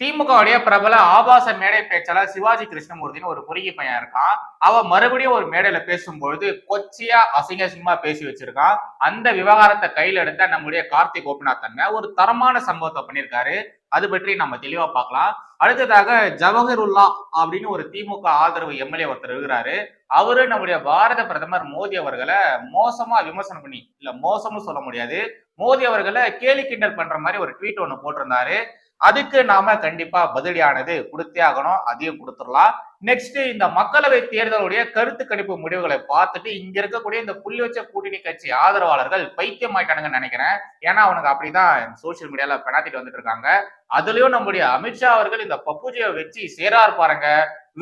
திமுகவுடைய பிரபல ஆபாச மேடை பேச்சாளர் சிவாஜி கிருஷ்ணமூர்த்தின்னு ஒரு குறுகி பையன் இருக்கான். அவன் மறுபடியும் ஒரு மேடையில பேசும்பொழுது கொச்சியா அசிங்க அசிங்கமா பேசி வச்சிருக்கான். அந்த விவகாரத்தை கையில எடுத்த நம்முடைய கார்த்திக் கோபிநாத் அண்ணன் ஒரு தரமான சம்பவத்தை பண்ணியிருக்காரு. அது பற்றி நம்ம தெளிவா பார்க்கலாம். அடுத்ததாக ஜவஹருல்லா அப்படின்னு ஒரு திமுக ஆதரவு எம்எல்ஏ ஒருத்தர் இருக்கிறாரு. அவரு நம்முடைய பாரத பிரதமர் மோடி அவர்களை மோசமா விமர்சனம் பண்ணி இல்ல மோசம்னு சொல்ல முடியாது. மோடி அவர்களை கேலி கிண்டல் பண்ற மாதிரி ஒரு ட்வீட் ஒன்று போட்டிருந்தாரு. அதுக்கு நாம கண்டிப்பா பதிலியானது கொடுத்தே ஆகணும் அதையும் கொடுத்துடலாம். நெக்ஸ்ட் இந்த மக்களவை தேர்தலுடைய கருத்து கணிப்பு முடிவுகளை பார்த்துட்டு இங்க இருக்கக்கூடிய இந்த புள்ளி வச்ச கூட்டணி கட்சி ஆதரவாளர்கள் பைத்தியம் ஆயிட்டானுங்கன்னு நினைக்கிறேன். ஏன்னா அவனுக்கு அப்படிதான் சோசியல் மீடியால பெனாத்திட்டு வந்துட்டு இருக்காங்க. அதுலயும் நம்முடைய அமித்ஷா அவர்கள் இந்த பப்புஜியை வச்சு சேராரு பாருங்க.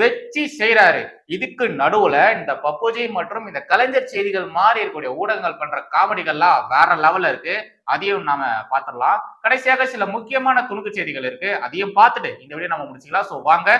வச்சு செய்யறாரு இதுக்கு நடுவுல இந்த பப்புஜி மற்றும் இந்த கலைஞர் செய்திகள் மாறி இருக்கக்கூடிய ஊடகங்கள் பண்ற காமெடிகள்லாம் வேற லெவல்ல இருக்கு. அதையும் நாம பாத்திரலாம் கடைசியாக சில முக்கியமான துணுக்கு செய்திகள் இருக்கு. அதையும் பார்த்துட்டு இந்த வீடியோ நம்ம முடிச்சுக்கலாம். சோ வாங்க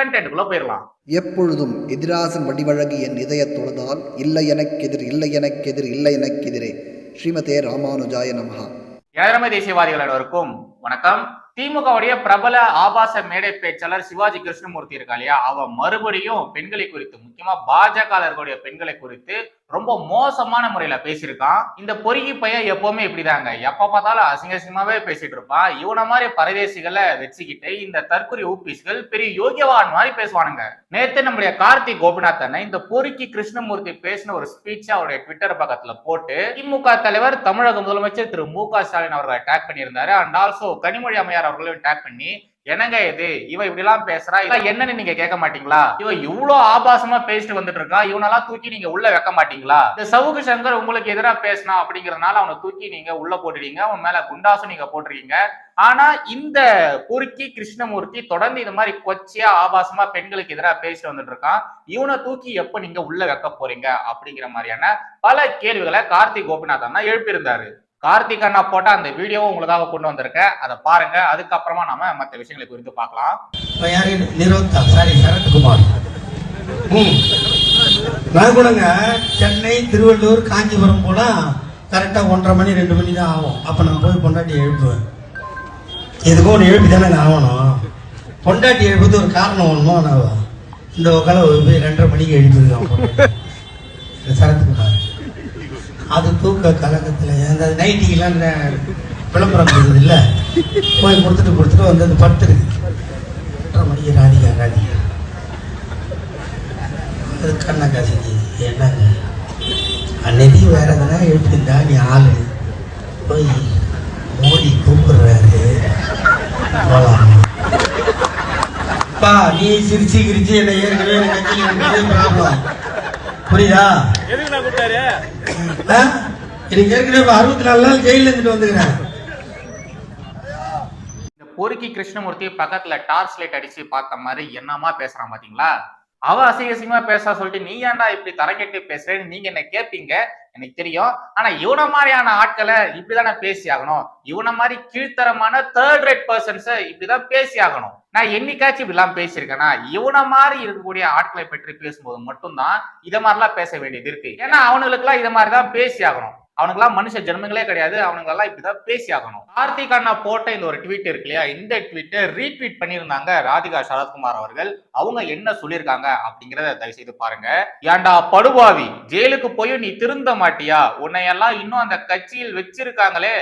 கண்டென்ட்டுக்குள்ள போயிடலாம். எப்பொழுதும் எதிராசன் வடிவழகி என் இதயத் தொழுதால் இல்லை எனக்கெதிர் இல்லை எனக்கெதிர் இல்லை எனக்கெதிரே. ஸ்ரீமதே ராமானுஜாய நமஹா. ஏழமை தேசியவாதிகள் அனைவருக்கும் வணக்கம். திமுகவுடைய பிரபல ஆபாச மேடை பேச்சாளர் சிவாஜி கிருஷ்ணமூர்த்தி இருக்கா இல்லையா? அவ மறுபடியும் பெண்களை குறித்து முக்கியமா பாஜகர்களுடைய பெண்களை குறித்து ரொம்ப மோசமான முறையில பேசியிருக்கான். இந்த பொறுக்கி பையன் எப்பவுமே இப்படிதாங்க. எப்ப பார்த்தாலும் அசிங்க அசிங்கமாவே பேசிட்டு இருப்பான். இவன மாதிரி பரதேசிகளை வச்சுக்கிட்டு இந்த தற்கொலை ஊபிஸ்கள் பெரிய யோகியவான் மாதிரி பேசுவானுங்க. நேத்து நம்முடைய கார்த்திக் கோபிநாத் அண்ணன் இந்த பொறுக்கி கிருஷ்ணமூர்த்தி பேசின ஒரு ஸ்பீச் அவருடைய ட்விட்டர் பக்கத்துல போட்டு திமுக தலைவர் தமிழக முதலமைச்சர் திரு மு க ஸ்டாலின் அவர்களை டேக் பண்ணியிருந்தாரு. அண்ட் ஆல்சோ கனிமொழி அம்மையார் அவர்களையும் டேக் பண்ணி என்னங்க இது? இவ இப்படி எல்லாம் பேசுறா இவ என்னன்னு நீங்க கேட்க மாட்டீங்களா? இவ இவ்வளவு ஆபாசமா பேசிட்டு வந்துட்டு இருக்கா? இவனெல்லாம் தூக்கி நீங்க உள்ள வைக்க மாட்டீங்களா? இந்த சவுக்கு சங்கர் உங்களுக்கு எதிராக பேசினா அப்படிங்கறதுனால அவனை தூக்கி நீங்க உள்ள போட்டுட்டீங்க. அவன் மேல குண்டாசும் நீங்க போட்டுருக்கீங்க. ஆனா இந்த பொறுக்கி கிருஷ்ணமூர்த்தி தொடர்ந்து இந்த மாதிரி கொச்சையா ஆபாசமா பெண்களுக்கு எதிராக பேசிட்டு வந்துட்டு இருக்கான். இவனை தூக்கி எப்ப நீங்க உள்ள வைக்க போறீங்க? அப்படிங்கிற மாதிரியான பல கேள்விகளை கார்த்திக் கோபிநாத் அண்ணா எழுப்பியிருந்தாரு. கார்த்திக் அண்ணா போட்ட அந்த வீடியோவும் உங்களுக்காக கொண்டு வந்திருக்கேன். அதை பாருங்க. அதுக்கப்புறமா நாம மற்ற விஷயங்களை குறித்து பார்க்கலாம். சாரி சரத்குமார். ம் நான் கூடங்க சென்னை திருவள்ளூர் காஞ்சிபுரம் போல கரெக்டா ஒன்றரை மணி ரெண்டு மணி தான் ஆகும். அப்ப நான் போய் பொண்டாட்டி எழுப்புவேன். எதுக்கும் ஒன்று எழுப்பி தானே ஆகணும். பொண்டாட்டி எழுப்புறது ஒரு காரணம் ஒன்றுமோ நான் இந்த உக்கால போய் ரெண்டரை மணிக்கு எழுப்பியிருக்கான் சரத்குமார். அது தூக்க கலக்கத்தில் அந்த நைட்டிக்கெல்லாம் இந்த விளம்பரம் இருக்குது இல்லை போய் கொடுத்துட்டு கொடுத்துட்டு வந்து அது படுத்துருக்கு எட்டரை மணிக்கு ராதிகா ராதிகா. அது கண்ணை கசக்கி என்னங்க? அன்னைக்கு வேற எதனா எழுப்பியிருந்தா நீ ஆளு. போய் மோடி கூப்பிடுறாரு. அப்பா நீ சிரிச்சு கிரிச்சு என்ன ஏற்கனவே எனக்கு ப்ராப்ளம் புரியுதா? எனக்கு ஏற்கனவே அறுபத்தி நாலு நாள் ஜெயில இருந்துட்டு வந்துக்கிறேன். இந்த பொறுக்கி கிருஷ்ணமூர்த்தி பக்கத்துல டார்ச் லைட் அடிச்சு பார்த்த மாதிரி என்னமா பேசுறான் பாத்தீங்களா? அவ அசிங்க பேசா சொல்லிட்டு நீ ஏன்டா இப்படி தரக்கெட்டு பேசுறேன்னு நீங்க என்ன கேட்பீங்க எனக்கு தெரியும். ஆனா இவன மாதிரியான ஆட்களை இப்படிதானே பேசி ஆகணும். இவன மாதிரி கீழ்த்தரமான தேர்ட் ரேட் பர்சன்ஸ இப்படிதான் பேசி ஆகணும். நான் என்னைக்காச்சும் இப்படிலாம் பேசியிருக்கேன்னா இவன மாதிரி இருக்கக்கூடிய ஆட்களை பற்றி பேசும்போது மட்டும்தான் இதை மாதிரிலாம் பேச வேண்டியது இருக்கு. ஏன்னா அவனுங்களுக்குலாம் இதை மாதிரி தான் பேசி ஆகணும். அவனுக்கெல்லாம் மனுஷ ஜென்மங்களே கிடையாது. அவனுங்களெல்லாம் இப்படிதான் பேசி ஆகணும். கார்த்திக் அண்ணா போட்ட இந்த ஒரு ட்வீட் இருக்கு இல்லையா? இந்த ட்வீட்டை ரீட்வீட் பண்ணியிருந்தாங்க ராதிகா சரத்குமார் அவர்கள். அவங்க என்ன சொல்லியிருக்காங்க அப்படிங்கிறத தயவு செய்து பாருங்க. ஏன்டா படுபாவி ஜெயிலுக்கு போய் நீ திருந்த மாட்டியா? உன்னையெல்லாம் இன்னும் அந்த கட்சியில் வச்சிருக்காங்களே.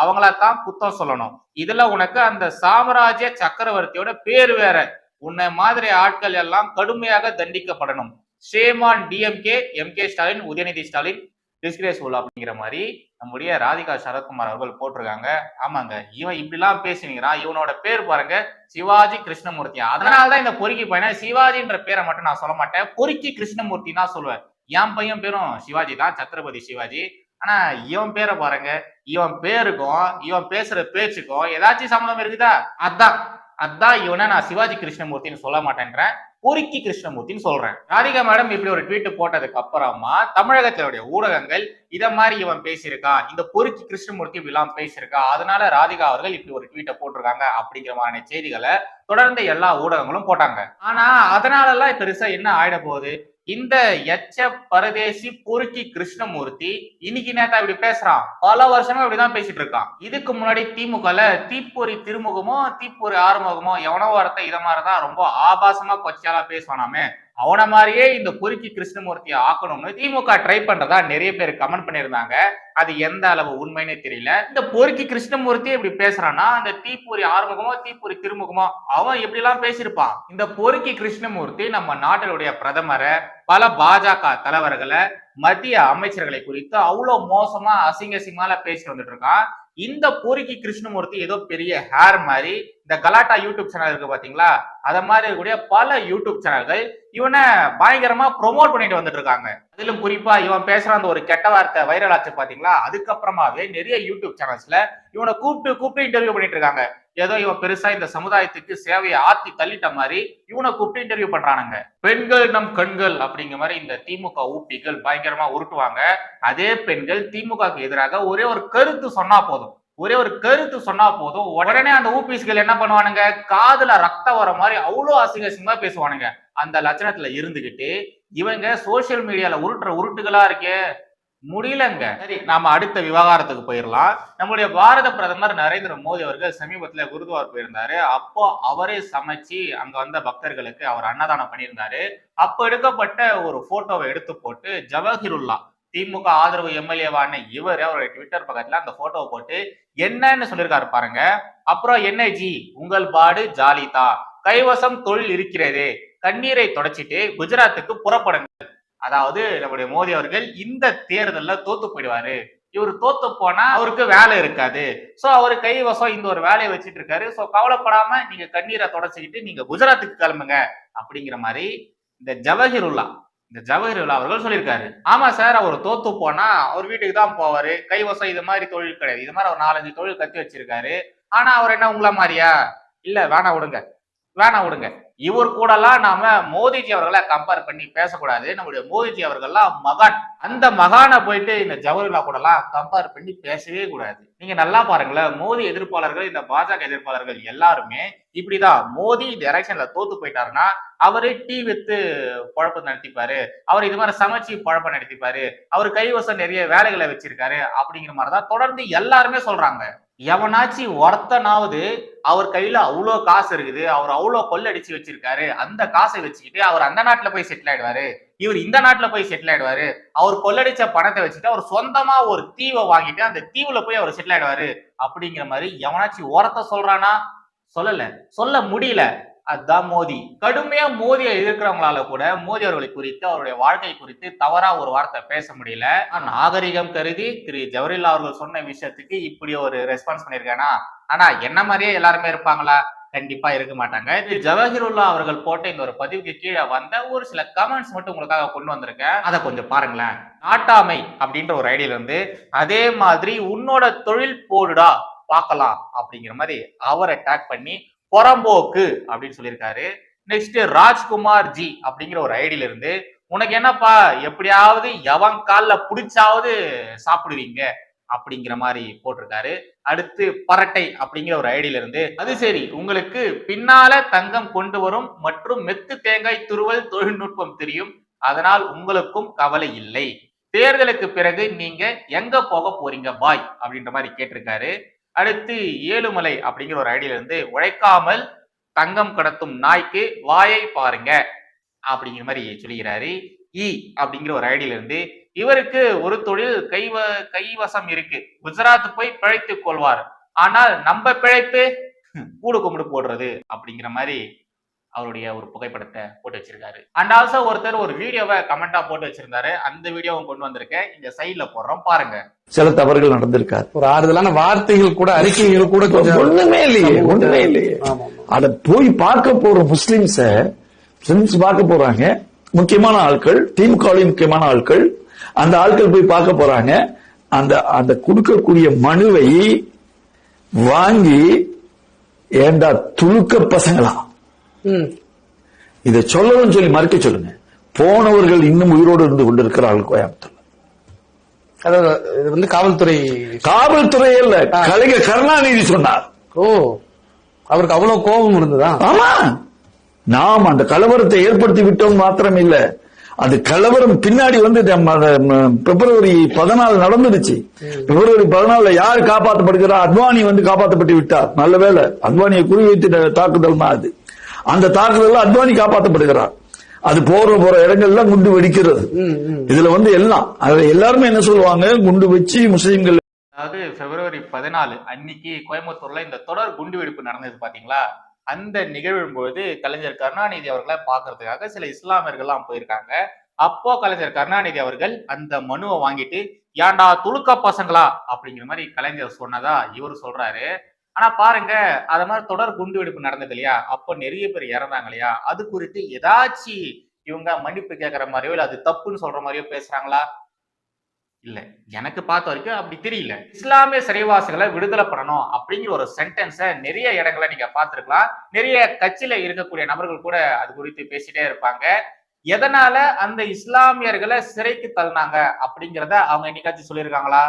அவங்களத்தான் குத்தம் சொல்லணும். இதுல உனக்கு அந்த சாம்ராஜ்ய சக்கரவர்த்தியோட பேர் வேற. உன்னை மாதிரி ஆட்கள் எல்லாம் கடுமையாக தண்டிக்கப்படணும். Seeman DMK M K Stalin Udhayanidhi Stalin disgraceful அப்படிங்கிற மாதிரி நம்முடைய ராதிகா சரத்குமார் அவர்கள் போட்டிருக்காங்க. ஆமாங்க. இவன் இப்படிலாம் பேசினீங்கிறான் இவனோட பேர் பாருங்க. சிவாஜி கிருஷ்ணமூர்த்தி. அதனாலதான் இந்த பொறுக்கி பையனை சிவாஜின்ற பேரை மட்டும் நான் சொல்ல மாட்டேன். பொறுக்கி கிருஷ்ணமூர்த்தி தான் சொல்லுவேன். என் பையன் பேரும் சிவாஜி தான் சத்ரபதி சிவாஜி. ஆனா இவன் பேரை பாருங்க. இவன் பேருக்கும் இவன் பேசுற பேச்சுக்கும் ஏதாச்சும் சம்மந்தம் இருக்குதா? அதான். அதான் இவனை நான் சிவாஜி கிருஷ்ணமூர்த்தின்னு சொல்ல மாட்டேன்றேன் பொறுக்கி கிருஷ்ணமூர்த்தின்னு சொல்றேன். ராதிகா மேடம் இப்படி ஒரு ட்வீட் போட்டதுக்கு அப்புறமா தமிழகத்தினுடைய ஊடகங்கள் இத மாதிரி இவன் பேசியிருக்கான் இந்த பொறுக்கி கிருஷ்ணமூர்த்தி இப்படிலாம் பேசியிருக்கா? அதனால ராதிகா அவர்கள் இப்படி ஒரு ட்வீட்டை போட்டிருக்காங்க அப்படிங்கிற மாதிரி செய்திகளை தொடர்ந்து எல்லா ஊடகங்களும் போட்டாங்க. ஆனா அதனால எல்லாம் பெருசா என்ன ஆயிட போகுது? இந்த எச்ச பரதேசி பொறுக்கி கிருஷ்ணமூர்த்தி இன்னைக்கு நேத்தா இப்படி பேசுறான். பல வருஷமா இப்படிதான் பேசிட்டு இருக்கான். இதுக்கு முன்னாடி திமுகல தீப்பொறி திருமுகமோ தீப்பொறி ஆறுமுகமோ எவனோ வார்த்தை இத மாதிரிதான் ரொம்ப ஆபாசமா கொச்சியாலா பேசுவானாமே. அவனை மாதிரியே இந்த பொறுக்கி கிருஷ்ணமூர்த்தியை ஆக்கணும்னு திமுக ட்ரை பண்றதா நிறைய பேர் கமெண்ட் பண்ணியிருந்தாங்க. அது எந்த அளவு உண்மைன்னு தெரியல. இந்த பொறுக்கி கிருஷ்ணமூர்த்தி இப்படி பேசுறான்னா அந்த தீப்பொறி ஆறுமுகமோ தீப்பொறி திருமுகமோ அவன் எப்படி எல்லாம் பேசியிருப்பான்? இந்த பொறுக்கி கிருஷ்ணமூர்த்தி நம்ம நாட்டினுடைய பிரதமரை பல பாஜக தலைவர்களை மத்திய அமைச்சர்களை குறித்து அவ்வளவு மோசமா அசிங்க அசிங்கமால பேசிட்டு வந்துட்டு இருக்கான். இந்த பொறுக்கி கிருஷ்ணமூர்த்தி ஏதோ பெரிய ஹேர் மாதிரி இந்த கலாட்டா யூடியூப் சேனல் இருக்கு பாத்தீங்களா? அத மாதிரி இருக்கக்கூடிய பல யூடியூப் சேனல்கள் இவனை பயங்கரமா ப்ரொமோட் பண்ணிட்டு வந்துட்டு இருக்காங்க அதிலும் குறிப்பா இவன் பேசுற அந்த ஒரு கெட்ட வார்த்தை வைரல் ஆச்சு பாத்தீங்களா? அதுக்கப்புறமாவே நிறைய யூடியூப் சேனல்ஸ்ல இவனை கூப்பிட்டு கூப்பிட்டு இன்டர்வியூ பண்ணிட்டு இருக்காங்க. ஏதோ இவன் பெருசா இந்த சமுதாயத்துக்கு சேவையை ஆத்தி தள்ளிட்ட மாதிரி இவனை கூப்பிட்டு இன்டர்வியூ பண்றானுங்க. பெண்கள் நம் கண்கள் அப்படிங்கிற மாதிரி இந்த திமுக ஊப்பிகள் பயங்கரமா உருட்டுவாங்க. அதே பெண்கள் திமுகவுக்கு எதிராக ஒரே ஒரு கருத்து சொன்னா போதும். ஒரே ஒரு கருத்து சொன்னா போதும். உடனே அந்த ஊபிஸ்கள் என்ன பண்ணுவானுங்க? காதுல ரத்தம் வர மாதிரி அவ்வளோ அசிங்க அசிங்கமா பேசுவானுங்க. அந்த லட்சணத்துல இருந்துகிட்டு இவங்க சோசியல் மீடியால உருட்டுற உருட்டுகளா இருக்கே. முடியலங்க. சரி. நாம அடுத்த விவகாரத்துக்கு போயிடலாம் நம்முடைய பாரத பிரதமர் நரேந்திர மோடி அவர்கள் சமீபத்துல குருதுவார் போயிருந்தாரு. அப்போ அவரே சமைச்சு அங்க வந்த பக்தர்களுக்கு அவர் அன்னதானம் பண்ணியிருந்தாரு. அப்போ எடுக்கப்பட்ட ஒரு போட்டோவை எடுத்து போட்டு ஜவஹிருல்லா திமுக ஆதரவு எம்எல்ஏவான இவர் அவருடைய ட்விட்டர் பக்கத்துல அந்த போட்டோவை போட்டு என்னன்னு சொல்லியிருக்காரு பாருங்க. அப்புறம் என்ன ஜி? உங்கள் பாடு ஜாலிதா. கைவசம் தொழில் இருக்கிறது. கண்ணீரை தொடச்சிட்டு குஜராத்துக்கு புறப்படுங்கள். அதாவது நம்முடைய மோடி அவர்கள் இந்த தேர்தலில் தோத்து போயிடுவாரு. இவர் தோத்து போனா அவருக்கு வேலை இருக்காது. சோ அவர் கைவசம் இந்த ஒரு வேலையை வச்சுட்டு இருக்காரு. சோ கவலைப்படாம நீங்க கண்ணீரை தொடச்சிக்கிட்டு நீங்க குஜராத்துக்கு கிளம்புங்க. அப்படிங்கிற மாதிரி இந்த ஜவஹிருல்லா இந்த ஜவஹர்லால் அவர்கள் சொல்லியிருக்காரு. ஆமா சார் அவர் தோத்து போனா அவர் வீட்டுக்கு தான் போவாரு. கைவசம் இது மாதிரி தொழில் கிடையாது. இது மாதிரி அவர் நாலஞ்சு தொழில் கத்தி வச்சிருக்காரு. ஆனா அவர் என்ன உங்களை மாதிரியா? இல்ல வேணாம் விடுங்க. வேணாம் விடுங்க. இவர் கூடலாம் நாம மோதிஜி அவர்களை கம்பேர் பண்ணி பேசக்கூடாது. நம்முடைய மோதிஜி அவர்கள்லாம் மகான். அந்த மகானை போயிட்டு இந்த ஜவஹர்லால் கூடலாம் கம்பேர் பண்ணி பேசவே கூடாது. நீங்க நல்லா பாருங்களேன். மோதி எதிர்ப்பாளர்கள் இந்த பாஜக எதிர்ப்பாளர்கள் எல்லாருமே இப்படிதான். மோதி இந்த எலெக்ஷன்ல தோத்து போயிட்டாருன்னா அவரு டீ வித்து குழப்பம் நடத்திப்பாரு. அவர் இது மாதிரி சமைச்சு குழப்பம் நடத்திப்பாரு. அவர் கைவசம் நிறைய வேலைகளை வச்சிருக்காரு அப்படிங்கிற மாதிரிதான் தொடர்ந்து எல்லாருமே சொல்றாங்க. எவனாச்சு ஒருத்தனாவது அவர் கையில அவ்வளோ காசு இருக்குது அவர் அவ்வளோ கொள்ளடிச்சு வச்சிருக்காரு அந்த காசை வச்சுக்கிட்டு அவர் அந்த நாட்டுல போய் செட்டில் ஆயிடுவாரு இவர் இந்த நாட்டுல போய் செட்டில் ஆயிடுவாரு அவர் கொள்ளடிச்ச பணத்தை வச்சுட்டு அவர் சொந்தமா ஒரு தீவை வாங்கிட்டு அந்த தீவுல போய் அவர் செட்டில் ஆயிடுவாரு அப்படிங்கிற மாதிரி எவனாச்சும் ஓரத்தை சொல்றானா சொல்லல சொல்ல முடியல. அதுதான் மோதி. கடுமையா மோதியை எதிர்க்கிறவங்களால கூட மோதி அவர்களை குறித்து அவருடைய வாழ்க்கை குறித்து தவறா ஒரு வார்த்தை பேச முடியல. நாகரிகம் கருதி திரு ஜவஹர்லால் அவர்கள் சொன்ன விஷயத்துக்கு இப்படி ஒரு ரெஸ்பான்ஸ் பண்ணிருக்கானா ஆனா என்ன மாதிரியே எல்லாருமே இருப்பாங்களா? கண்டிப்பா இருக்க மாட்டாங்க. இது ஜவஹிருல்லா அவர்கள் போட்ட இந்த ஒரு பதிவுக்கு கீழே வந்த ஒரு சில கமெண்ட்ஸ் மட்டும் உங்களுக்காக கொண்டு வந்திருக்கேன். அதை கொஞ்சம் பாருங்களேன். நாட்டாமை அப்படின்ற ஒரு ஐடியில இருந்து அதே மாதிரி உன்னோட தொழில் போடுடா பார்க்கலாம் அப்படிங்கிற மாதிரி அவரை டேக் பண்ணி புறம்போக்கு அப்படின்னு சொல்லியிருக்காரு. நெக்ஸ்ட் ராஜ்குமார் ஜி அப்படிங்கிற ஒரு ஐடியில இருந்து உனக்கு என்னப்பா எப்படியாவது எவன் கால்ல புடிச்சாவது சாப்பிடுவீங்க? அப்படிங்கிற மாதிரி போட்டிருக்காரு. அடுத்து பரட்டை அப்படிங்கிற ஒரு ஐடியில இருந்து அது சரி உங்களுக்கு பின்னால தங்கம் கொண்டு வரும் மற்றும் மெத்து தேங்காய் துருவல் தொழில்நுட்பம் தெரியும். அதனால் உங்களுக்கும் கவலை இல்லை. தேர்தலுக்கு பிறகு நீங்க எங்க போக போறீங்க? பாய் அப்படின்ற மாதிரி கேட்டிருக்காரு. அடுத்து ஏழுமலை அப்படிங்கிற ஒரு ஐடியில இருந்து உழைக்காமல் தங்கம் கடத்தும் நாய்க்கு வாயை பாருங்க அப்படிங்கிற மாதிரி சொல்லிக்கிறாரு. இ அப்படிங்கிற ஒரு ஐடியில இருந்து இவருக்கு ஒரு தொழில் கைவ கைவசம் இருக்கு. குஜராத் போய் பிழைத்துக் கொள்வார். ஆனால் நம்ம பிழைப்பு கூடு கும்பிடு போடுறது அப்படிங்கிற மாதிரி அவருடைய ஒரு புகைப்படத்தை போட்டு வச்சிருக்காரு. அண்ட் ஆல்சோ ஒருத்தர் ஒரு வீடியோவை கமெண்டா போட்டு வச்சிருந்தாரு. அந்த வீடியோவும் கொண்டு வந்திருக்கேன். இங்க சைட்ல போடுறோம். பாருங்க. சில தவறுகள் நடந்திருக்காது. ஒரு ஆறுதலான வார்த்தைகள் கூட அறிக்கைகள் கூட கொஞ்சம் ஒண்ணுமே இல்லையே ஒண்ணுமே இல்லையே. அத போய் பார்க்க போற முஸ்லிம்ஸ முஸ்லிம்ஸ் பார்க்க போறாங்க. முக்கியமான ஆட்கள் திமுகவின் முக்கியமான ஆட்கள் அந்த ஆட்கள் போய் பார்க்க போறாங்க. அந்த அந்த கொடுக்கக்கூடிய மனுவை வாங்கி ஏண்டா துளுக்க பசங்களா. இதை சொல்லணும்னு சொல்லி மறுக்க சொல்லுங்க. போனவர்கள் இன்னும் உயிரோடு இருந்து கொண்டிருக்கிறார்கள் கோயம்புத்தூர் அதாவது இது வந்து காவல்துறை காவல்துறை இல்ல கலைஞர் கருணாநிதி சொன்னார். ஓ அவருக்கு அவ்வளவு கோபம் இருந்ததா? ஆமா. நாம் அந்த கலவரத்தை ஏற்படுத்தி விட்டோம் மாத்திரம் இல்ல அது கலவரம் பின்னாடி வந்து பிப்ரவரி பதினாலு நடந்துடுச்சு. பிப்ரவரி பதினாலுல யார் காப்பாற்றப்படுகிறா அத்வானி வந்து காப்பாற்றப்பட்டு விட்டார். நல்ல வேளை அத்வானியை குறிவைத்து தாக்குதல் தான் அது? அந்த தாக்குதல்ல அத்வானி காப்பாற்றப்படுகிறார் அது போற போற இடங்கள்லாம் குண்டு வெடிக்கிறது. இதுல வந்து எல்லாம் அதுல எல்லாருமே என்ன சொல்லுவாங்க? குண்டு வச்சு முஸ்லிம்கள் அதாவது பிப்ரவரி பதினாலு அன்னைக்கு கோயம்புத்தூர்ல இந்த தொடர் குண்டுவெடிப்பு நடந்தது பாத்தீங்களா? அந்த நிகழ்வின் பொழுது கலைஞர் கருணாநிதி அவர்களை பார்க்கறதுக்காக சில இஸ்லாமியர்கள்லாம் போயிருக்காங்க. அப்போ கலைஞர் கருணாநிதி அவர்கள் அந்த மனுவை வாங்கிட்டு ஏன்டா துளுக்க பசங்களா? அப்படிங்கிற மாதிரி கலைஞர் சொன்னதா இவர் சொல்றாரு. ஆனா பாருங்க அது மாதிரி தொடர் குண்டு வெடிப்பு நடந்தது இல்லையா? அப்போ நிறைய பேர் இறந்தாங்க இல்லையா? அது குறித்து ஏதாச்சும் இவங்க மன்னிப்பு கேட்கற மாதிரியோ இல்ல அது தப்புன்னு சொல்ற மாதிரியோ பேசுறாங்களா? இல்ல. எனக்கு பார்த்த வரைக்கும் அப்படி தெரியல. இஸ்லாமிய சிறைவாசிகளை விடுதலை பண்ணணும் அப்படிங்கிற ஒரு சென்டென்ஸை நிறைய இடங்களை நீங்க பார்த்துருக்கலாம். நிறைய கட்சியில இருக்கக்கூடிய நபர்கள் கூட அது குறித்து பேசிட்டே இருப்பாங்க. எதனால அந்த இஸ்லாமியர்களை சிறைக்கு தள்ளினாங்க அப்படிங்கிறத அவங்க என்னைக்காச்சும் சொல்லியிருக்காங்களா?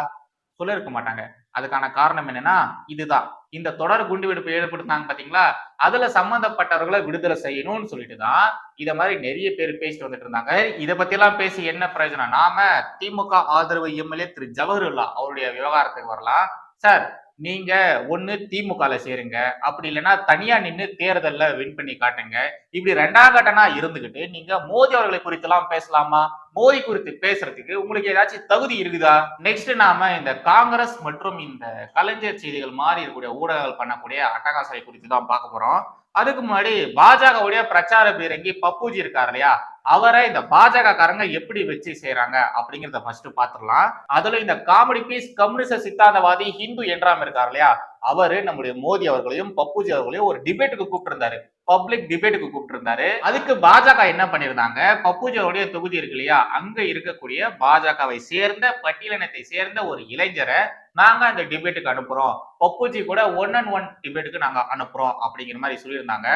சொல்லியிருக்க மாட்டாங்க. அதுக்கான காரணம் என்னன்னா இதுதான். இந்த தொடர் குண்டுவெடிப்பு ஏற்படுத்தினாங்க பாத்தீங்களா? அதுல சம்பந்தப்பட்டவர்களை விடுதலை செய்யணும்னு சொல்லிட்டு தான் இத மாதிரி நிறைய பேர் பேசிட்டு வந்துட்டு இருந்தாங்க. இதை பத்தி எல்லாம் பேசி என்ன பிரயோஜனம்? நாம திமுக ஆதரவு எம்எல்ஏ திரு ஜவஹர்லா அவருடைய விவகாரத்துக்கு வரலாம். சார் நீங்க ஒண்ணு திமுகல சேருங்க. அப்படி இல்லைன்னா தனியா நின்று தேர்தல்ல வின் பண்ணி காட்டுங்க. இப்படி ரெண்டாம் கட்டனா இருந்துகிட்டு நீங்க மோடி அவர்களை குறித்து எல்லாம் பேசலாமா? மோடி குறித்து பேசுறதுக்கு உங்களுக்கு ஏதாச்சும் தகுதி இருக்குதா? நெக்ஸ்ட் நாம இந்த காங்கிரஸ் மற்றும் இந்த கலைஞர் செய்திகள் மாறி இருக்கக்கூடிய ஊடகங்கள் பண்ணக்கூடிய அட்டகாசலை குறித்து தான் பார்க்க போறோம். அதுக்கு முன்னாடி பாஜகவுடைய பிரச்சார பீரங்கி பப்புஜி இருக்காரு இல்லையா? அவரை இந்த பாஜக காரங்க எப்படி வச்சு செய்யறாங்க அப்படிங்கறத ஃபர்ஸ்ட் பாத்துடலாம் அதுல இந்த காமெடி பீஸ் கம்யூனிச சித்தாந்தவாதி ஹிந்து என்றாம் இருக்காரு இல்லையா? அவரு நம்முடைய மோடி அவர்களையும் பப்புஜி அவர்களையும் ஒரு டிபேட்டுக்கு கூப்பிட்டிருந்தாரு. பப்ளிக் டிபேட்டுக்கு கூப்பிட்டிருந்தாரு. அதுக்கு பாஜக என்ன பண்ணிருந்தாங்க அவருடைய தொகுதி இருக்கு இல்லையா? அங்க இருக்கக்கூடிய பாஜகவை சேர்ந்த பட்டியலினத்தை சேர்ந்த ஒரு இளைஞரை நாங்க அந்த டிபேட்டுக்கு அனுப்புறோம். பப்புஜி கூட ஒன் அண்ட் ஒன் டிபேட்டுக்கு நாங்க அனுப்புறோம் அப்படிங்கிற மாதிரி சொல்லியிருந்தாங்க.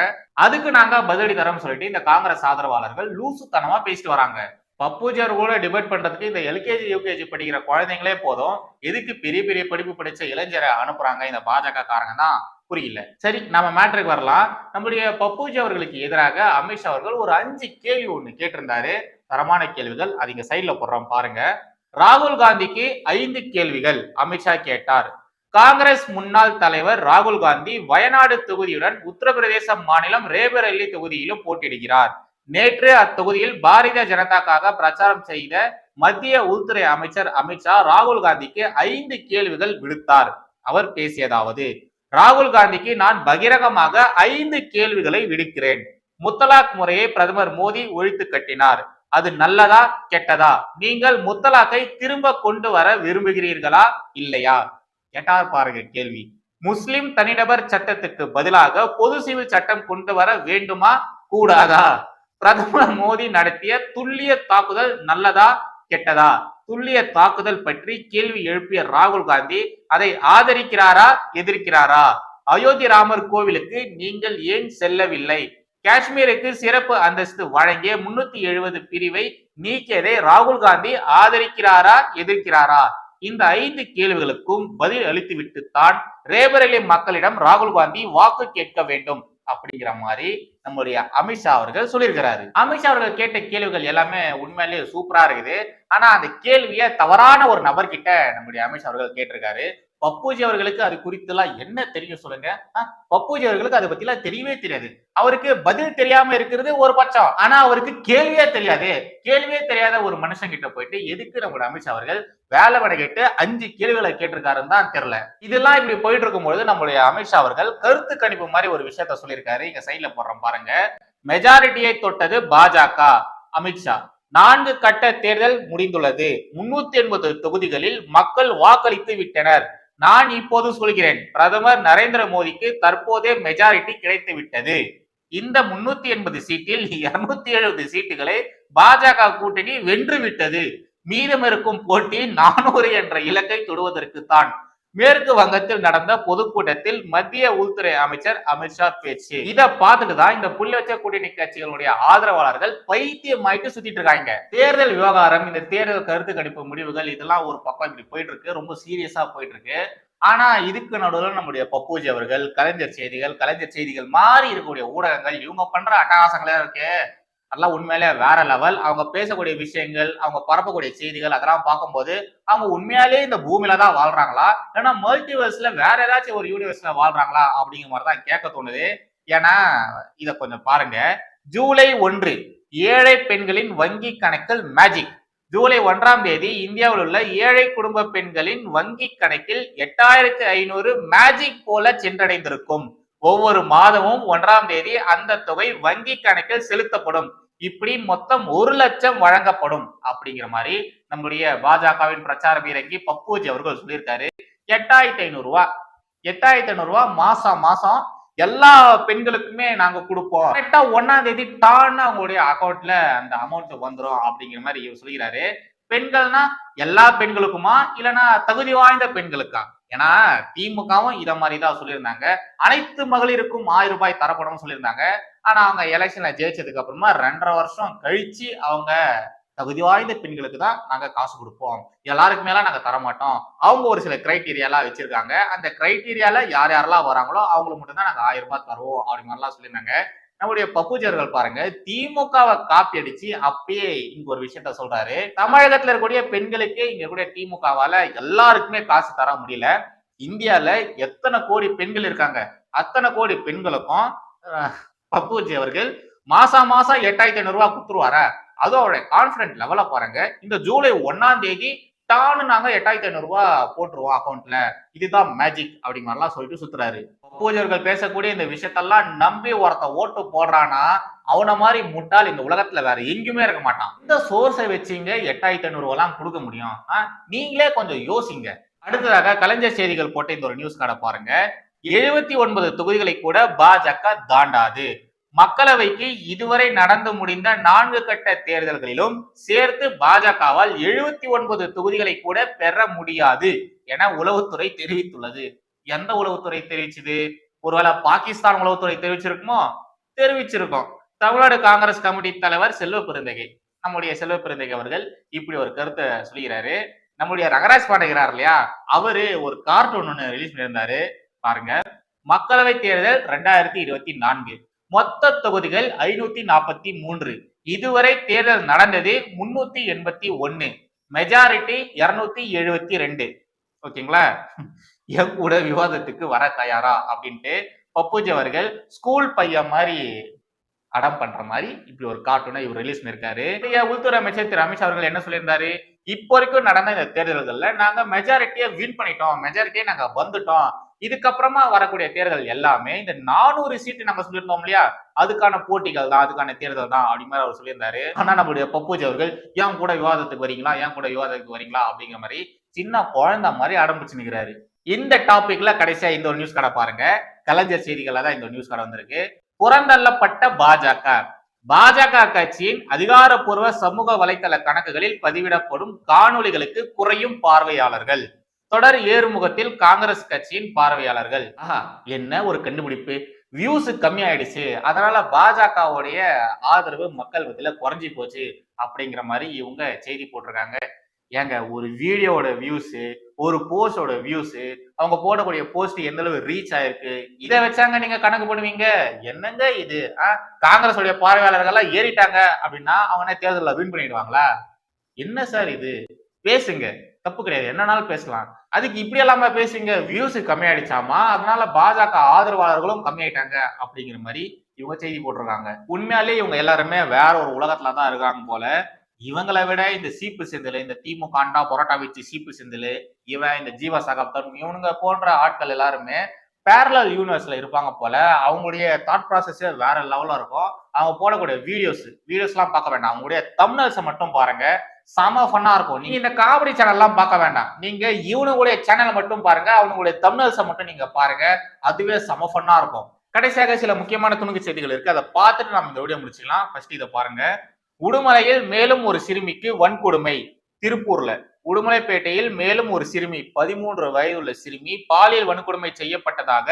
அதுக்கு நாங்க பதிலடி தரோம்னு சொல்லிட்டு இந்த காங்கிரஸ் ஆதரவாளர்கள் லூசுத்தனமா பேசிட்டு வராங்க. பப்புஜி கூட டிபேட் பண்றதுக்கு இந்த எல்கேஜி யூகேஜி படிக்கிற குழந்தைங்களே போதும். எதுக்கு பெரிய பெரிய படிப்பு படிச்ச இளைஞரை அனுப்புறாங்க? இந்த பாஜக காரங்க தான். புரியல. சரி நம்ம மேட்ருக்கு வரலாம். நம்முடைய பப்பூஜி அவர்களுக்கு எதிராக அமித்ஷா அவர்கள் ஒரு அஞ்சு கேள்வி ஒண்ணு கேட்டிருந்தாரு. தரமான கேள்விகள். அது இங்க சைட்ல போடுறோம். பாருங்க. ராகுல் காந்திக்கு ஐந்து கேள்விகள். அமித்ஷா கேட்டார். காங்கிரஸ் முன்னாள் தலைவர் ராகுல் காந்தி வயநாடு தொகுதியுடன் உத்தரப்பிரதேச மாநிலம் ரேபரேலி தொகுதியிலும் போட்டியிடுகிறார். நேற்று அத்தொகுதியில் பாரதிய ஜனதாக்காக பிரச்சாரம் செய்த மத்திய உள்துறை அமைச்சர் அமித்ஷா ராகுல் காந்திக்கு ஐந்து கேள்விகள் விடுத்தார். அவர் பேசியதாவது ராகுல் காந்திக்கு நான் பகிரங்கமாக ஐந்து கேள்விகளை விடுக்கிறேன். முத்தலாக் முறையை பிரதமர் மோடி ஒழித்து கட்டினார். அது நல்லதா கெட்டதா? நீங்கள் முத்தலாக்கை திரும்ப கொண்டு வர விரும்புகிறீர்களா இல்லையா? கேட்டார் பாருங்க கேள்வி. முஸ்லிம் தனிநபர் சட்டத்துக்கு பதிலாக பொது சிவில் சட்டம் கொண்டு வர வேண்டுமா? கூடாதா? பிரதமர் மோடி நடத்திய துல்லிய தாக்குதல் நல்லதா கெட்டதா? துல்லிய தாக்குதல் பற்றி கேள்வி எழுப்பிய ராகுல் காந்தி அதை ஆதரிக்கிறாரா எதிர்க்கிறாரா? அயோத்தி ராமர் கோவிலுக்கு நீங்கள் ஏன் செல்லவில்லை? காஷ்மீருக்கு சிறப்பு அந்தஸ்து வழங்கிய முன்னூத்தி எழுபது பிரிவை நீக்கியதை ராகுல் காந்தி ஆதரிக்கிறாரா எதிர்க்கிறாரா? இந்த ஐந்து கேள்விகளுக்கும் பதில் அளித்துவிட்டு தான் ரேபரேலி மக்களிடம் ராகுல் காந்தி வாக்கு கேட்க வேண்டும். அப்படிங்கிற மாதிரி நம்முடைய அமித்ஷா அவர்கள் சொல்லியிருக்கிறாரு. அமித்ஷா அவர்கள் கேட்ட கேள்விகள் எல்லாமே உண்மையிலேயே சூப்பரா இருக்குது. ஆனா அந்த கேள்வியை தவறான ஒரு நபர்கிட்ட நம்முடைய அமித்ஷா அவர்கள் கேட்டிருக்காரு. பப்புஜி அவர்களுக்கு அது குறித்து எல்லாம் என்ன தெரியும் சொல்லுங்க? பப்பூஜி பப்புஜி அவர்களுக்கு அதை பத்தி எல்லாம் தெரியவே தெரியாது. அவருக்கு பதில் தெரியாம இருக்கிறது ஒரு பட்சம். ஆனா அவருக்கு கேள்வியே தெரியாது. கேள்வியே தெரியாத ஒரு மனுஷன் கிட்ட போயிட்டு எதுக்கு நம்மளோட அமித்ஷா அவர்கள் வேலை விட கேட்டு அஞ்சு கேள்விகளை கேட்டிருக்காருன்னு தான் தெரியல. இதெல்லாம் இப்படி போயிட்டு இருக்கும்பொழுது நம்மளுடைய அமித்ஷா அவர்கள் கருத்து கணிப்பு மாதிரி ஒரு விஷயத்த சொல்லியிருக்காரு. இங்க சைட்ல போடுறோம் பாருங்க. மெஜாரிட்டியை தொட்டது பாஜக அமித்ஷா. நான்கு கட்ட தேர்தல் முடிந்துள்ளது. முன்னூத்தி எண்பது தொகுதிகளில் மக்கள் வாக்களித்து விட்டனர். நான் இப்போது சொல்கிறேன் பிரதமர் நரேந்திர மோடிக்கு தற்போதே மெஜாரிட்டி கிடைத்து விட்டது இந்த முன்னூத்தி எண்பது சீட்டில் இருநூத்தி எழுபது சீட்டுகளை பாஜக கூட்டணி வென்று விட்டது மீதம் இருக்கும் போட்டி நானூறு என்ற இலக்கை தொடுவதற்கு தான் மேற்கு வங்கத்தில் நடந்த பொதுக்கூட்டத்தில் மத்திய உள்துறை அமைச்சர் அமித்ஷா பேச்சு. இதை பார்த்துட்டு தான் இந்த புள்ளி வச்ச கூட்டணி கட்சிகளுடைய ஆதரவாளர்கள் பைத்தியமாயிட்டு சுத்திட்டு இருக்காங்க. தேர்தல் விவகாரம் இந்த தேர்தல் கருத்து கணிப்பு முடிவுகள் இதெல்லாம் ஒரு பக்கம் இப்படி போயிட்டு இருக்கு ரொம்ப சீரியஸா போயிட்டு இருக்கு ஆனா இதுக்கு நடுவில் நம்முடைய பப்பூஜி அவர்கள் கலைஞர் செய்திகள் கலைஞர் செய்திகள் மாறி இருக்கக்கூடிய ஊடகங்கள் இவங்க பண்ற அட்டகாசங்களே இருக்கு. அதெல்லாம் உண்மையிலே வேற லெவல் அவங்க பேசக்கூடிய விஷயங்கள் அவங்க பரப்பக்கூடிய செய்திகள் அதெல்லாம் பார்க்கும்போது அவங்க உண்மையாலே இந்த பூமியில தான் வாழ்றாங்களா? ஏன்னா மல்டிவர்ஸ்ல வேற ஏதாச்சும் ஒரு யூனிவர்ஸ்ல வாழ்றாங்களா? அப்படிங்கிற மாதிரி தான் கேட்க தோணுது. ஏன்னா இதை கொஞ்சம் பாருங்க. ஜூலை ஒன்று ஏழை பெண்களின் வங்கி கணக்கில் மேஜிக் ஜூலை ஒன்றாம் தேதி இந்தியாவில் உள்ள ஏழை குடும்ப பெண்களின் வங்கி கணக்கில் எட்டாயிரத்தி ஐநூறு மேஜிக் போல சென்றடைந்திருக்கும். ஒவ்வொரு மாதமும் ஒன்றாம் தேதி அந்த தொகை வங்கி கணக்கில் செலுத்தப்படும். இப்படி மொத்தம் ஒரு லட்சம் வழங்கப்படும் அப்படிங்கிற மாதிரி நம்முடைய பாஜகவின் பிரச்சார பீரங்கி பப்புஜி அவர்கள் சொல்லியிருக்காரு. எட்டாயிரத்தி ஐநூறு ரூபாய் எட்டாயிரத்தி ஐநூறு ரூபாய் மாசம் மாசம் எல்லா பெண்களுக்குமே நாங்க கொடுப்போம். கரெக்டா ஒன்னாம் தேதி டான்னு அவங்களுடைய அக்கௌண்ட்ல அந்த அமௌண்ட் வந்துரும் அப்படிங்கிற மாதிரி இவர் சொல்கிறாரு பெண்கள்னா எல்லா பெண்களுக்குமா? இல்லைன்னா தகுதி வாய்ந்த பெண்களுக்கா? ஏன்னா திமுகவும் இத மாதிரி தான் சொல்லியிருந்தாங்க. அனைத்து மகளிருக்கும் ஆயிரம் ரூபாய் தரப்படும் சொல்லியிருந்தாங்க. ஆனா அவங்க எலெக்ஷன்ல ஜெயிச்சதுக்கு அப்புறமா ரெண்டரை வருஷம் கழிச்சு அவங்க தகுதி வாய்ந்த பெண்களுக்கு தான் நாங்க காசு கொடுப்போம். எல்லாருக்குமே எல்லாம் நாங்க தர மாட்டோம் அவங்க ஒரு சில கிரைட்டீரியாலாம் வச்சிருக்காங்க. அந்த கிரைட்டீரியால யார் யாரெல்லாம் வராங்களோ அவங்களுக்கு மட்டும்தான் நாங்கள் நாங்க ஆயிரம் ரூபாய் தருவோம் அப்படி மாதிரிலாம் சொல்லியிருந்தாங்க. நம்முடைய பப்புஜர்கள் பாருங்க திமுகவை காப்பி அடிச்சு அப்பயே இங்க ஒரு விஷயத்த சொல்றாரு. தமிழகத்துல இருக்கக்கூடிய பெண்களுக்கு இங்க இருக்கக்கூடிய திமுகவால எல்லாருக்குமே காசு தர முடியல. இந்தியால எத்தனை கோடி பெண்கள் இருக்காங்க? அத்தனை கோடி பெண்களுக்கும் பப்புஜி அவர்கள் மாசா மாசம் எட்டாயிரத்தி ஐநூறு ரூபாய் கொடுத்துருவாரா? அதுவும் அவருடைய கான்பிடன்ட் லெவல பாருங்க இந்த ஜூலை ஒன்னாம் தேதி டான்னு நாங்க எட்டாயிரத்தி ஐநூறுரூவா போட்டுருவோம் அக்கௌண்ட்ல இதுதான் மேஜிக் அப்படி மாதிரிலாம் சொல்லிட்டு சுத்துறாரு. அப்போஜர்கள் பேசக்கூடிய இந்த விஷயத்தெல்லாம் நம்பி ஒருத்தன் ஓட்டு போடுறானா அவன மாதிரி முட்டாள் இந்த உலகத்துல வேற எங்கேயுமே இருக்க மாட்டான். இந்த சோர்ஸை வச்சுங்க எட்டாயிரத்தி ஐநூறு கொடுக்க முடியும். நீங்களே கொஞ்சம் யோசிங்க. அடுத்ததாக கலைஞர் செய்திகள் போட்ட இந்த ஒரு நியூஸ் கார்டை பாருங்க. எழுபத்தி ஒன்பது தொகுதிகளை கூட பாஜக தாண்டாது. மக்களவைக்கு இதுவரை நடந்து முடிந்த நான்கு கட்ட தேர்தல்களிலும் சேர்த்து பாஜகவால் எழுபத்தி ஒன்பது தொகுதிகளை கூட பெற முடியாது என உளவுத்துறை தெரிவித்துள்ளது. எந்த உளவுத்துறை தெரிவிச்சது? ஒருவேளை பாகிஸ்தான் உளவுத்துறை தெரிவிச்சிருக்குமோ? தெரிவிச்சிருக்கோம். தமிழ்நாடு காங்கிரஸ் கமிட்டி தலைவர் செல்வ பெருந்தகை. நம்முடைய செல்வ பெருந்தகை அவர்கள் இப்படி ஒரு கருத்தை சொல்லுகிறாரு நம்முடைய ரங்கராஜ் பாண்டகிறார் இல்லையா? அவரு ஒரு கார்ட்டூன் ஒன்று ரிலீஸ் பண்ணியிருந்தாரு. பாருங்க. மக்களவை தேர்தல் ரெண்டாயிரத்தி இருபத்தி நான்கு. மொத்த தொகுதிகள் ஐநூத்தி நாற்பத்தி மூன்று. இதுவரை தேர்தல் நடந்தது முன்னூத்தி எண்பத்தி ஒன்னு. மெஜாரிட்டி இருநூத்தி எழுபத்தி ரெண்டு. ஓகேங்களா? என் கூட விவாதத்துக்கு வர தயாரா? அப்படின்ட்டு பப்புஜி அவர்கள் ஸ்கூல் பையன் மாதிரி அடம் பண்ற மாதிரி இப்படி ஒரு கார்ட்டூனை இவர் ரிலீஸ் பண்ணிருக்காரு உள்துறை அமைச்சர் திரு அமித்ஷா அவர்கள் என்ன சொல்லியிருந்தாரு? இப்போ வரைக்கும் நடந்த இந்த தேர்தல்கள்ல நாங்க மெஜாரிட்டியை வின் பண்ணிட்டோம். மெஜாரிட்டியை நாங்க வந்துட்டோம். இதுக்கப்புறமா வரக்கூடிய தேர்தல் எல்லாமே இந்த நானூறு சீட்டு நம்ம சொல்லியிருந்தோம் இல்லையா? அதுக்கான போட்டிகள் தான் அதுக்கான தேர்தல் தான் அப்படி மாதிரி அவர் சொல்லியிருந்தாரு. ஆனா நம்மளுடைய பப்புஜி அவர்கள் ஏன் கூட விவாதத்துக்கு வரீங்களா? ஏன் கூட விவாதத்துக்கு வரீங்களா? அப்படிங்கிற மாதிரி சின்ன குழந்தை மாதிரி அடம்பிடிச்சு நிற்கிறாரு இந்த டாபிக்ல கடைசியா இந்த ஒரு நியூஸ் கடை பாருங்க. கலைஞர் செய்திகள்ல தான் இந்த நியூஸ் கடை வந்திருக்கு. புறந்தள்ளப்பட்ட பாஜக. பாஜக கட்சியின் அதிகாரப்பூர்வ சமூக வலைதள கணக்குகளில் பதிவிடப்படும் காணொளிகளுக்கு குறையும் பார்வையாளர்கள். தொடர் ஏறுமுகத்தில் காங்கிரஸ் கட்சியின் பார்வையாளர்கள். ஆஹா என்ன ஒரு கண்டுபிடிப்பு? வியூஸ் கம்மி ஆயிடுச்சு அதனால பாஜகவுடைய ஆதரவு மக்கள் மத்தியில குறைஞ்சி போச்சு அப்படிங்கிற மாதிரி இவங்க செய்தி போட்டிருக்காங்க. ஏங்க ஒரு வீடியோவோட வியூஸ் ஒரு போஸ்டோட வியூஸ் அவங்க போடக்கூடிய போஸ்ட் எந்த அளவு ரீச் ஆயிருக்கு? இதை வச்சாங்க நீங்க கணக்கு பண்ணுவீங்க என்னங்க இது? காங்கிரஸ் உடைய பார்வையாளர்கள்லாம் ஏறிட்டாங்க அப்படின்னா அவனே தேர்தலில் வின் பண்ணிடுவாங்களா? என்ன சார் இது? பேசுங்க. தப்பு கிடையாது. என்னன்னாலும் பேசலாம். அதுக்கு இப்படி எல்லாம பேசுறீங்க வியூஸ் கம்மியாயிடுச்சாமா? அதனால பாஜக ஆதரவாளர்களும் கம்மியாயிட்டாங்க அப்படிங்கிற மாதிரி இவங்க செய்தி போட்டிருக்காங்க. உண்மையாலே இவங்க எல்லாருமே வேற ஒரு உலகத்துல தான் இருக்காங்க போல. இவங்களை விட இந்த சீப்பு செந்தில் இந்த திமுக ஆண்டா பரோட்டா வச்சு சீப்பு செந்தில் இவன் இந்த ஜீவா சகாப்தன் இவனுங்க போன்ற ஆட்கள் எல்லாருமே பேரலல் யூனிவர்ஸில் இருப்பாங்க போல அவங்களுடைய தாட் ப்ராசஸே வேற லெவலில் இருக்கும். அவங்க போடக்கூடிய வீடியோஸ் வீடியோஸ்லாம் பார்க்க வேண்டாம். அவங்களுடைய தமிழ்ஸை மட்டும் பாருங்க. செம ஃபன்னா இருக்கும். நீங்க இந்த காமெடி சேனல்லாம் பார்க்க வேண்டாம். நீங்க இவனுடைய சேனலை மட்டும் பாருங்க. அவனுடைய தமிழ்ஸை மட்டும் நீங்க பாருங்க. அதுவே செம ஃபன்னா இருக்கும். கடைசியாக சில முக்கியமான துணுக்கு செய்திகள் இருக்கு. அதை பார்த்துட்டு நம்ம இந்த வீடியோ முடிச்சுக்கலாம். ஃபர்ஸ்ட் இதை பாருங்க. உடுமலையில் மேலும் ஒரு சிறுமிக்கு வன்கொடுமை. திருப்பூர்ல. உடுமலைப்பேட்டையில் மேலும் ஒரு சிறுமி பதிமூன்று வயதுள்ள சிறுமி பாலியல் வன்கொடுமை செய்யப்பட்டதாக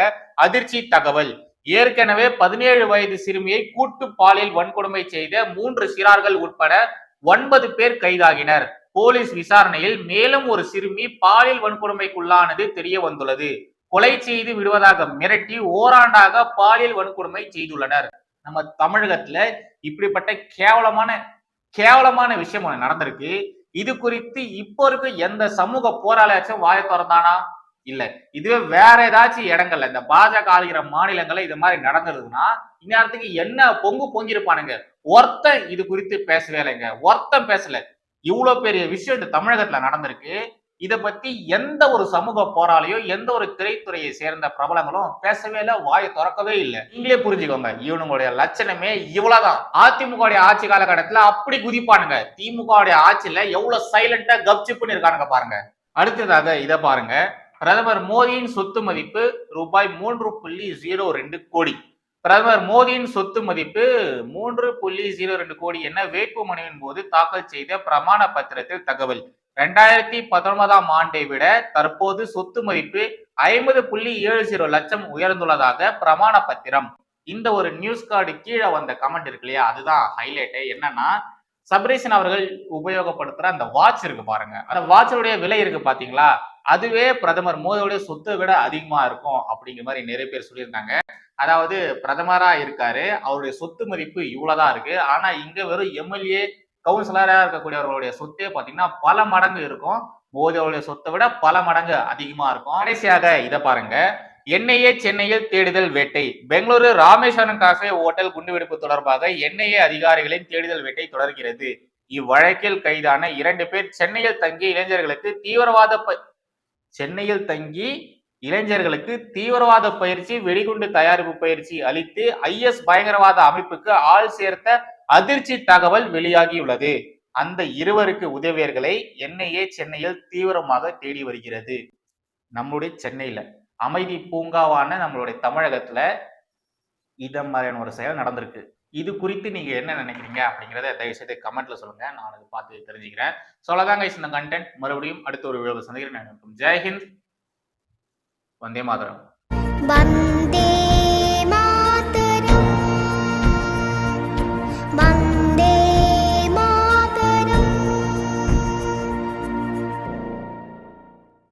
அதிர்ச்சி தகவல். ஏற்கனவே பதினேழு வயது சிறுமியை கூட்டு பாலியல் வன்கொடுமை செய்த மூன்று சிறார்கள் உட்பட ஒன்பது பேர் கைதாகினர். போலீஸ் விசாரணையில் மேலும் ஒரு சிறுமி பாலியல் வன்கொடுமைக்குள்ளானது தெரிய வந்துள்ளது. கொலை செய்து விடுவதாக மிரட்டி ஓராண்டாக பாலியல் வன்கொடுமை செய்துள்ளனர். நம்ம தமிழகத்துல இப்படிப்பட்ட கேவலமான கேவலமான விஷயம் ஒன்று நடந்திருக்கு. இது குறித்து இப்போ இருக்க எந்த சமூக போராளியாச்சும் வாய திறந்தானா? இல்ல. இதுவே வேற ஏதாச்சும் இடங்கள்ல இந்த பாஜக ஆளுகிற மாநிலங்கள்ல இது மாதிரி நடந்ததுன்னா இந்நேரத்துக்கு என்ன பொங்கு பொங்கிருப்பானுங்க ஒருத்தன் இது குறித்து பேசவே இல்லைங்க. ஒருத்தன் பேசல. இவ்வளவு பெரிய விஷயம் இந்த தமிழகத்துல நடந்திருக்கு. இதை பத்தி எந்த ஒரு சமூக போராளியோ எந்த ஒரு திரைத்துறையை சேர்ந்த பிரபலங்களும் பேசவே இல்லை வாயை திறக்கவே இல்லை. நீங்களே புரிஞ்சுக்கோங்க இவனுங்களுடைய லட்சணமே இவ்வளவுதான். அதிமுக ஆட்சி காலகட்டத்துல அப்படி குதிப்பானுங்க. திமுக ஆட்சியில எவ்வளவு சைலண்டா கப்சிப்புன்னு இருக்கானுங்க பாருங்க. அடுத்ததாக இதை பாருங்க. பிரதமர் மோடியின் சொத்து மதிப்பு ரூபாய் மூன்று புள்ளி ஜீரோ ரெண்டு கோடி. பிரதமர் மோடியின் சொத்து மதிப்பு மூன்று புள்ளி ஜீரோ ரெண்டு கோடி. என வேட்பு மனுவின் போது தாக்கல் செய்த பிரமாண பத்திரத்தில் தகவல். ரெண்டாயிரத்தி பத்தொன்பதாம் ஆண்டை விட தற்போது சொத்து மதிப்பு ஐம்பது புள்ளி ஏழு ஜீரோ லட்சம் உயர்ந்துள்ளதாக பிரமாண பத்திரம். இந்த ஒரு நியூஸ் கார்டு கீழே வந்த கமெண்ட் இருக்கு இல்லையா? அதுதான் ஹைலைட் என்னன்னா சபரீசன் அவர்கள் உபயோகப்படுத்துற அந்த வாட்ச் இருக்கு பாருங்க. அந்த வாட்சுடைய விலை இருக்கு பாத்தீங்களா? அதுவே பிரதமர் மோடியோடைய சொத்தை விட அதிகமா இருக்கும் அப்படிங்கிற மாதிரி நிறைய பேர் சொல்லியிருந்தாங்க. அதாவது பிரதமரா இருக்காரு அவருடைய சொத்து மதிப்பு இவ்வளவுதான் இருக்கு. ஆனா இங்க வெறும் எம்எல்ஏ கவுன்சிலராக இருக்கக்கூடியவர்களுடைய சொத்தே பார்த்தீங்கன்னா பல மடங்கு இருக்கும். மோடியோடைய சொத்தை விட பல மடங்கு அதிகமா இருக்கும். கடைசியாக இதை பாருங்க. என்ஐஏ சென்னையில் தேடுதல் வேட்டை. பெங்களூரு ராமேஸ்வரம் காஃபே ஓட்டல் குண்டுவெடிப்பு தொடர்பாக என்ஐஏ அதிகாரிகளின் தேடுதல் வேட்டை தொடர்கிறது. இவ்வழக்கில் கைதான இரண்டு பேர் சென்னையில் தங்கிய இளைஞர்களுக்கு தீவிரவாத ப- சென்னையில் தங்கி இளைஞர்களுக்கு தீவிரவாத பயிற்சி வெடிகுண்டு தயாரிப்பு பயிற்சி அளித்து ஐஎஸ் பயங்கரவாத அமைப்புக்கு ஆள் சேர்த்த அதிர்ச்சி தகவல் வெளியாகியுள்ளது. அந்த இருவருக்கு உதவியர்களை என்ஐஏ சென்னையில் தீவிரமாக தேடி வருகிறது. நம்முடைய சென்னையில அமைதி பூங்காவான நம்மளுடைய தமிழகத்துல இத மாதிரியான ஒரு செயல் நடந்திருக்கு. இது குறித்து நீங்க என்ன நினைக்கிறீங்க அப்படிங்கறத தயவு செய்து கமெண்ட்ல சொல்லுங்க. நான் அதை பார்த்து தெரிஞ்சுக்கிறேன். சொல்லதாங்க இந்த கண்டென்ட் மறுபடியும் அடுத்த ஒரு விழாவை சந்திக்கிறேன். ஜெய்ஹிந்த் वंदे मातरम। वंदे